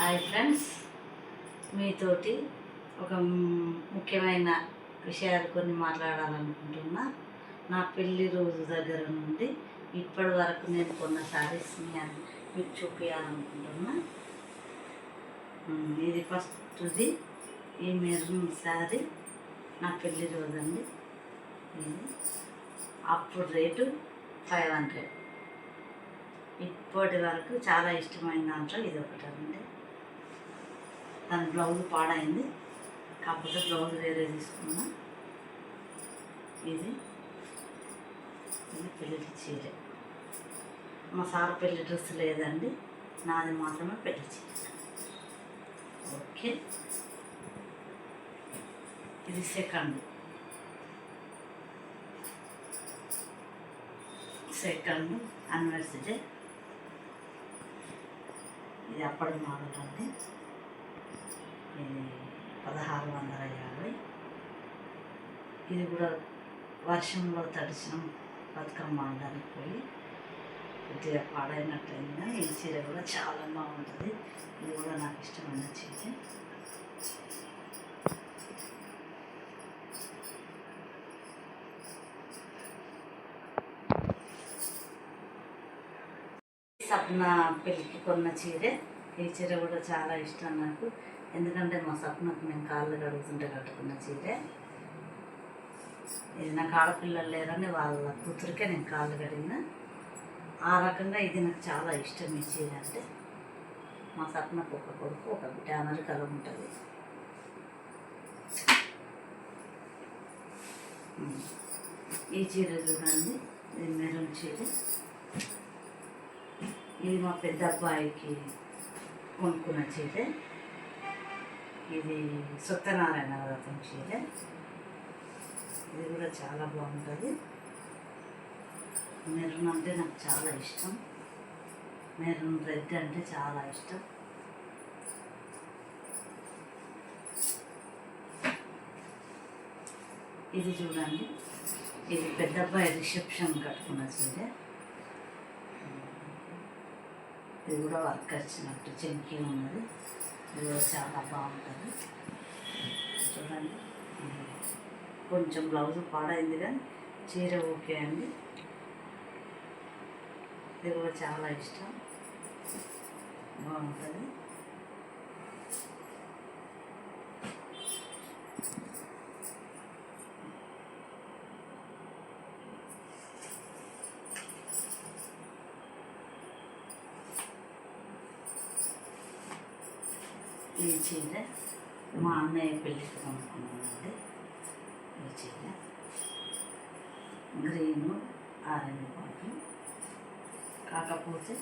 Hi friends. మీతోటి ఒక ముఖ్యమైన విషయాలు కొన్ని మాట్లాడాలనుకుంటున్నా. నా పెళ్ళి రోజు దగ్గర నుండి ఇప్పటి వరకు నేను కొన్న శారీస్ని మీకు చూపించాలనుకుంటున్నా ఇది ఫస్ట్ది. ఈ మెరూన్ శారీ నా పెళ్ళి రోజు అండి. అప్పుడు రేటు ఫైవ్ హండ్రెడ్. ఇప్పటి వరకు చాలా ఇష్టమైన దాంట్లో ఇది ఒకటి అండి దాని బ్లౌజ్ పాడైంది. కాకపోతే బ్లౌజ్ వేరే తీసుకున్నా. ఇది. ఇది పెళ్ళి చీర మా సార్ పెళ్ళి డ్రెస్ లేదండి. నాది మాత్రమే పెళ్ళి చీర. ఓకే. ఇది సెకండ్. సెకండ్ అనివర్సరీ ఇది అప్పటి మోడల్ అండి పదహారు వందల యాభై ఇది కూడా వర్షంలో తడిసిన బతుకమ్మ ఆడడానికి పోయి కొద్దిగా పాడైనట్లయింది? ఈ చీర కూడా చాలా బాగుంటుంది. ఇది కూడా నాకు ఇష్టమైన చీర. సప్న పెళ్ళికి కొన్న చీరే. ఈ చీర కూడా చాలా ఇష్టం నాకు. ఎందుకంటే మా సప్నకు నేను కాళ్ళు కడుగుతుంటే కట్టుకున్న చీరే. ఇది నాకు ఆడపిల్లలు లేరని వాళ్ళ కూతురికే నేను కాళ్ళు కడిగిన. ఆ రకంగా ఇది నాకు చాలా ఇష్టం ఈ చీర అంటే. మా సప్నకు ఒక కొడుకు ఒక బిడ్డ అమెరికాలో ఉంటుంది. ఈ చీర చూడండి ఇది మెరూన్ చీర. ఇది మా పెద్ద అబ్బాయికి కొనుక్కున్న చీరే. ఇది సత్యనారాయణ వ్రతం చీర ఇది కూడా చాలా బాగుంటుంది. మెరూన్ అంటే నాకు చాలా ఇష్టం. మెరూన్ రెడ్ అంటే చాలా ఇష్టం. ఇది చూడండి. ఇది పెద్దబ్బాయి రిసెప్షన్ కట్టుకున్న చీర. ఇది కూడా వర్క్ వచ్చినట్టు చెంకి ఉన్నది. ఇది చాలా బాగుంటుంది. చూడండి. కొంచెం బ్లౌజ్ పాడైంది కానీ చీర ఓకే అండి. ఇది కూడా చాలా ఇష్టం. బాగుంటుంది ఈ చీర మా అన్నయ్య పెళ్ళికి కొనుక్కున్నానండి ఈ చీర గ్రీను ఆరెంజ్ బాటిల్ కాకపోతే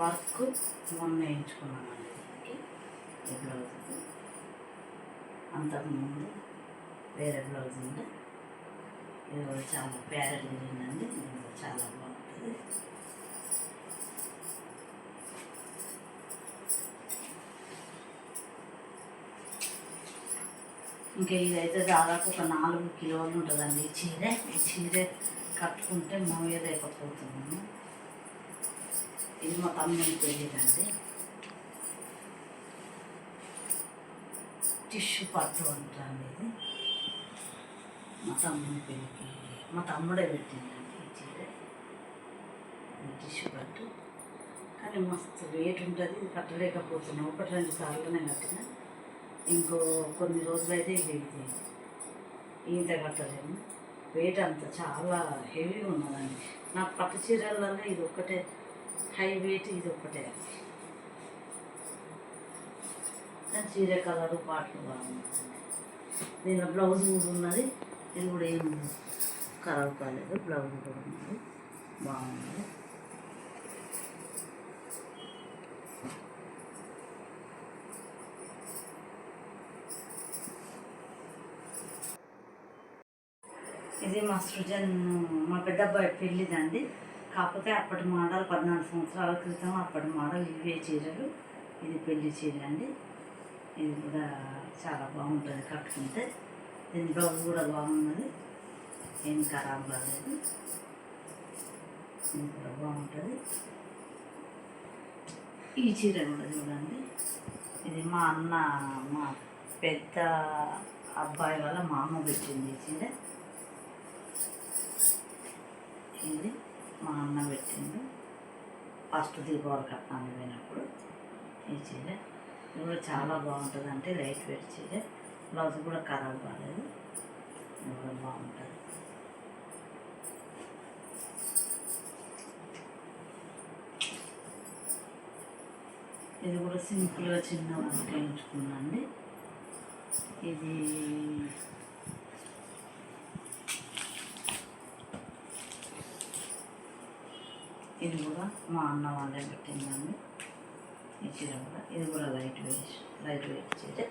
వర్క్ మొన్న వేయించుకున్నామండి దీనికి ఈ బ్లౌజ్కి అంతకుముందు వేరే బ్లౌజ్ ఉండే. ఇది చాలా ప్యారెట్ గ్రీన్ అండి చాలా బాగుంటుంది. ఇంకా ఇదైతే దాదాపు ఒక నాలుగు కిలోలు ఉంటుందండి. ఈ చీర ఈ చీర కట్టుకుంటే మోయలేకపోతున్నాను. ఇది మా తమ్ముని తెలియదండి టిష్యూ పట్టు అంటారండి ఇది. మా తమ్ముని పెళ్ళికి మా తమ్ముడే పెట్టిందండి ఈ చీర. టిష్యూ పట్టు. కానీ మస్తు రేట్ ఉంటుంది కట్టలేకపోతున్నాం. ఒకటి రెండు సార్లు కట్టినా. ఇంకో కొన్ని రోజులైతే ఇది ఇది ఈత కట్టలేము. వెయిట్ అంత చాలా హెవీగా ఉన్నదండి. నా పట్టు చీరలలో ఇది ఒక్కటే హై వెయిట్ ఇది ఒక్కటే అండి. చీర కలరు పాటలు బాగుంటుంది దీనిలో బ్లౌజ్ కూడా ఉన్నది. ఇది కూడా ఏం కలర్ కాలేదు. బ్లౌజ్ కూడా ఉన్నది. బాగుంది ఇది మా సృజన్ మా పెద్ద అబ్బాయి పెళ్ళిదండి. కాకపోతే అప్పటి మోడల్ పద్నాలుగు సంవత్సరాల క్రితం అప్పటి మోడల్ ఇవే చీరలు. ఇది పెళ్ళి చీర అండి. ఇది కూడా చాలా బాగుంటుంది కట్టుకుంటే. దీని బ్లౌజ్ కూడా బాగున్నది. ఏం ఖరాబ్ కాలేదు. ఇది కూడా బాగుంటుంది. ఈ చీర కూడా చూడండి. ఇది మా అన్న మా పెద్ద అబ్బాయి వల్ల మా అమ్మ పెట్టింది ఈ చీర. ఇది మా అన్న పెట్టిండు. ఫస్ట్ దీపావళి కట్నాలు పోయినప్పుడు ఈ చీర. ఇది కూడా చాలా బాగుంటుంది అంటే లైట్ వెయిట్ చీర. బ్లౌజ్ కూడా ఖరాబ్ కాలేదు. ఇది కూడా బాగుంటుంది. ఇది కూడా సింపుల్గా చిన్న వంట ఎంచుకున్నాండి ఇది ఇది కూడా మా అన్న వాళ్ళే పెట్టిందండి. ఈ చీర కూడా. ఇది కూడా లైట్ వెయిట్ లైట్ వెయిట్ చీర.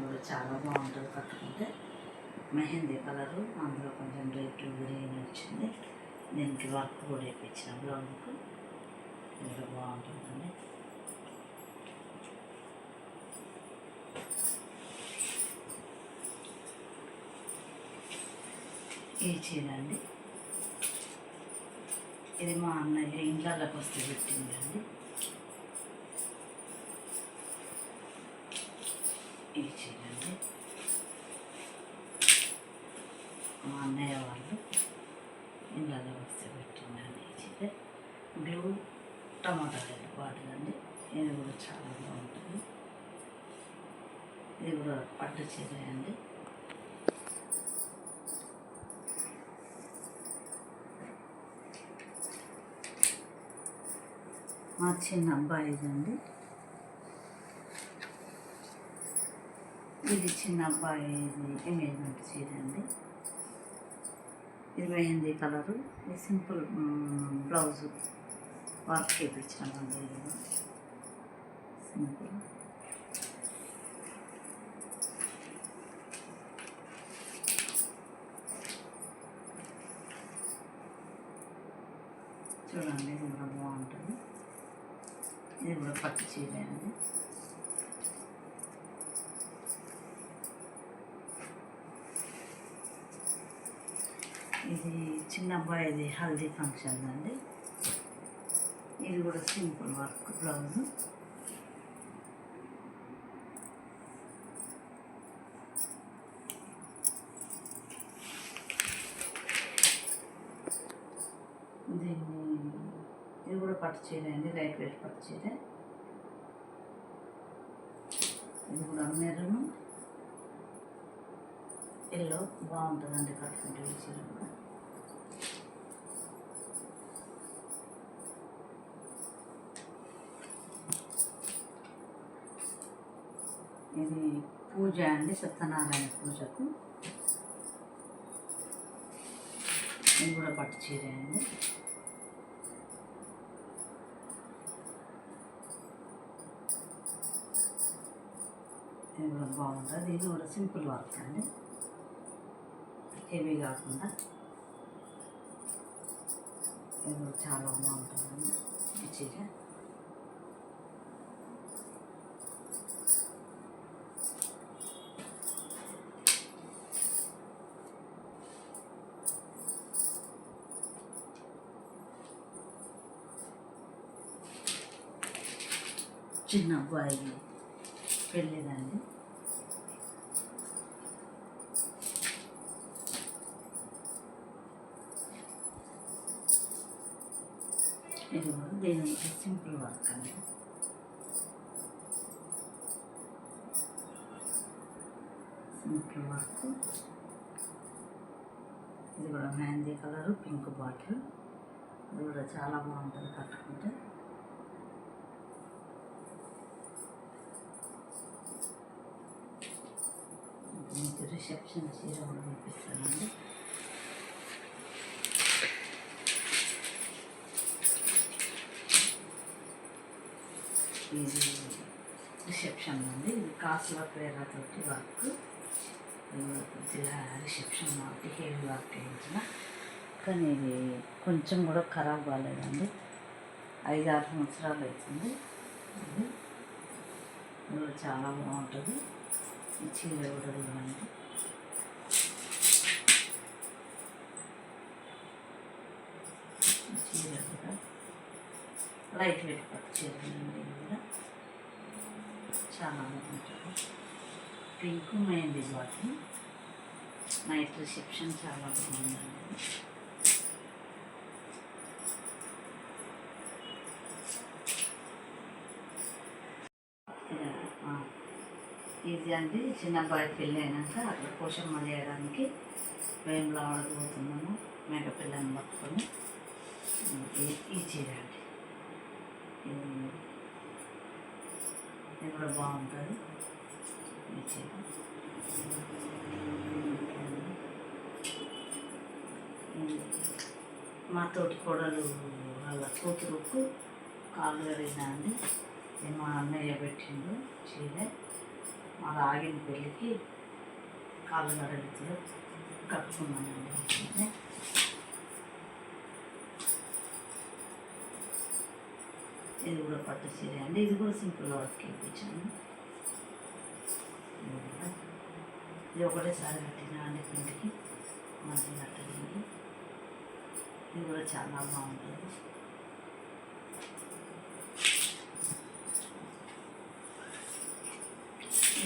కూడా చాలా బాగుంటుంది కట్టుకుంటే. మెహందీ కలరు అందులో కొంచెం రెడ్ గ్రీన్ వచ్చింది. దీనికి వర్క్ కూడా వేయించిన బ్లౌజ్కు. ఇంకా బాగుంటుందండి. ఈ చీర అండి. ఇది మా అన్నయ్య ఇంట్లోకి వస్తే పెట్టింది ఈ ఇది అండి మా అన్నయ్య వాళ్ళు ఇంట్లోకి వస్తే పెట్టిందండి ఈ చీర బ్లూ టమాటా రెడ్ బాటిల్ ఇది కూడా చాలా బాగుంటుంది. ఇది కూడా పట్టు చీర అండి. మా చిన్న అబ్బాయిదండి. ఇది చిన్న అబ్బాయి ఎంగేజ్మెంట్ చీర అండి. ఇరవై ఎనిమిది కలరు. ఇది సింపుల్ బ్లౌజ్ వర్క్ చేయించాను అండి సింపుల్. చూడండి ఇది కూడా బాగుంటుంది. ఇది కూడా పచ్చి చీర అండి ఇది చిన్న అబ్బాయిది హల్దీ ఫంక్షన్ అండి. ఇది కూడా సింపుల్ వర్క్ బ్లౌజ్ దీన్ని ఇది కూడా పట్టు చీర అండి లైట్ వెయిట్ పట్టు చీర ఇది కూడా మెరూన్. ఎల్లో బాగుంటుందండి కట్టుకుంటే ఈ చీర కూడా. ఇది పూజ అండి సత్యనారాయణ పూజకు. ఇది కూడా పట్టు చీర అండి. కూడా బాగుంటుంది ఇది కూడా సింపుల్ వర్క్ అండి. హెవీ కాకుండా. ఇది కూడా చాలా బాగుంటుందండి. ఈ చీర చిన్న అబ్బాయి పెళ్ళిదండి. ఇది కూడా సింపుల్ వర్క్ అండి సింపుల్ వర్క్ ఇది కూడా మెహందీ కలరు పింక్ బాటిల్ ఇది కూడా చాలా బాగుంటుంది కట్టుకుంటే మీకు రిసెప్షన్ చీర కూడా చూపిస్తానండి ఇది రిసెప్షన్ అండి ఇది కాసుల పేరతోటి వర్క్. ఇది రిసెప్షన్ కాబట్టి హెవీ వర్క్ వేయించిన కానీ ఇది కొంచెం కూడా ఖరాబ్ కాలేదండి. ఐదు ఆరు సంవత్సరాలు అవుతుంది. ఇది చాలా బాగుంటుంది. ఈ చీర కూడా చూడండి. చీర కూడా లైట్ వెయిట్ పట్టు చీర అండి ఇది కూడా చాలా బాగుంటుంది పింక్ మెహందీ బాటి నైట్ రిసెప్షన్ చాలా బాగుందండి ఇది, అండి చిన్న అబ్బాయి పెళ్ళి అయినాక అక్కడ పోషమ్మ చేయడానికి మేము మేక మేకపిల్లని పట్టుకొని. ఈ- చీర అండి. ఇది కూడా బాగుంటుంది. మా తోటి కోడలు వాళ్ళ కూతురుకు కాళ్ళు కడిగినా అండి మా అన్నయ్య పెట్టిండు చీర. మా ఆగిన పెళ్ళికి కాళ్ళు కడుగుతారు. కట్టుకున్నానండి. చీర ఇది కూడా పట్టు చీర అండి. ఇది కూడా సింపుల్ వర్క్ ఇప్పించాను ఇది కూడా. ఇది ఒకటేసారి కట్టిన అండి పిండికి మంచి కట్టలేదు ఇది కూడా చాలా బాగుంటుంది.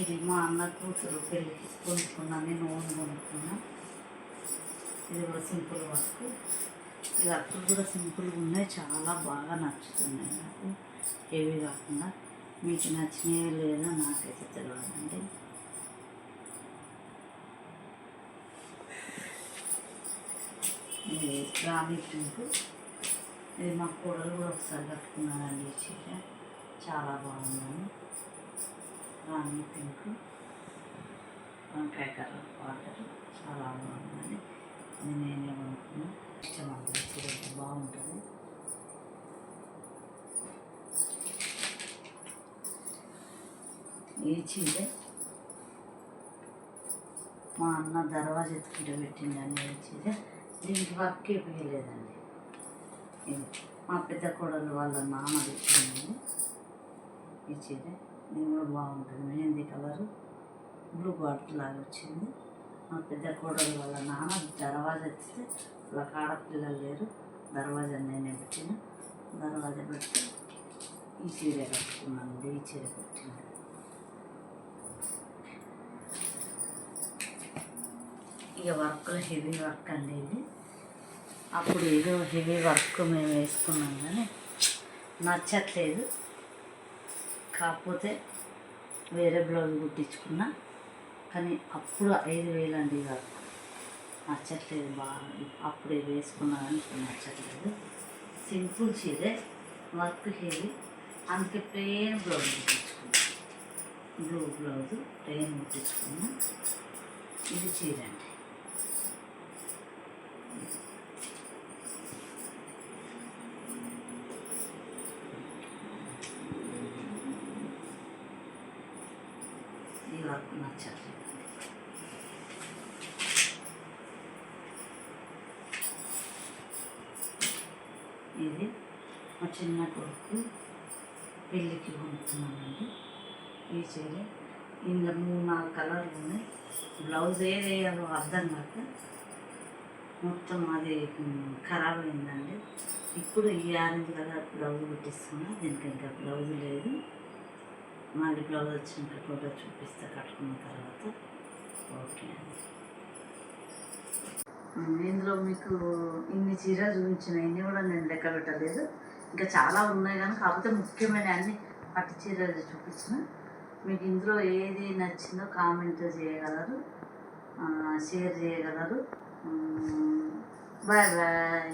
ఇది మా అన్న కూతురు పెళ్ళికి కొనుక్కున్నా నేను ఓన్ కొనుక్కున్నా. ఇది కూడా సింపుల్ వర్క్. ఈ వర్క్ కూడా సింపుల్గా ఉన్నాయి చాలా బాగా నచ్చుతున్నాయి నాకు. ఏవి కాకుండా మీకు నచ్చినవి లేదా నాకైతే తెలియదండి. ఇది రాణి పింక్ ఇది మా కూడలు కూడా ఒకసారి కట్టుకున్నానండి చీర చాలా బాగుందని. రాణి పింక్ వంకాయ కలర్ వాటర్ చాలా బాగుందని. ఇది నేనే కొనుక్కున్నాను ఇష్టం అండి చీర బాగుంటుంది. ఈ చీర మా అన్న దర్వాజా ఎత్తుకుంటే పెట్టిందండి. ఏ చీర దీనికి వర్క్ వేయలేదండి మా పెద్ద కోడలు వాళ్ళ నాన్న తెచ్చింది. ఈ చీర నేను కూడా బాగుంటుంది. మెహందీ కలరు బ్లూ బాటిల్ లాగా వచ్చింది. మా పెద్ద కోడలు వాళ్ళ నాన్న దర్వాజా తెస్తే వాళ్ళకి ఆడపిల్లలు లేరు. దర్వాజా నేనే పెట్టిన. దర్వాజా పెట్టి ఈ చీర కట్టుకున్నాను ఈ చీర పెట్టింది ఇక వర్క్ హెవీ వర్క్ అండి ఇది. అప్పుడు ఏదో హెవీ వర్క్ మేము వేసుకున్నాం కానీ నచ్చట్లేదు. కాకపోతే వేరే బ్లౌజ్ కుట్టించుకున్నా. కానీ అప్పుడు ఐదు వేలు అండి వర్క్ నచ్చట్లేదు బాగా. అప్పుడు ఇది వేసుకున్నా కానీ ఇప్పుడు నచ్చట్లేదు. సింపుల్ చీరే వర్క్ హెవీ అందుకే ప్లెయిన్ బ్లౌజ్ కుట్టించుకున్నా. బ్లూ బ్లౌజ్ ప్లెయిన్ కుట్టించుకున్నా. ఇది చీర అండి. అది వర్క్ నచ్చట్లేదు. ఇది మా చిన్న కొడుకు పెళ్ళికి కొనుక్కున్నానండి ఈ చీర. ఇందులో మూడు నాలుగు కలర్లు ఉన్నాయి. బ్లౌజ్ ఏది వేయాలో అర్థం కాక మొత్తం అది ఖరాబ్ అయిందండి. ఇప్పుడు ఈ ఆరెంజ్ కలర్ బ్లౌజ్ కుట్టిస్తున్నా దీనికి ఇంకా బ్లౌజ్ లేదు. మళ్ళీ బ్లౌజ్ వచ్చినాక ఫోటో చూపిస్తా కట్టుకున్న తర్వాత. ఓకే అండి. ఇందులో మీకు ఇన్ని చీరలు చూపించిన ఇన్ని కూడా నేను లెక్క పెట్టలేదు. ఇంకా చాలా ఉన్నాయి కానీ కాకపోతే ముఖ్యమైన అన్ని పట్టు చీరలు చూపించిన. మీకు ఇందులో ఏది నచ్చిందో కామెంట్ చేయగలరు షేర్ చేయగలరు. Bye bye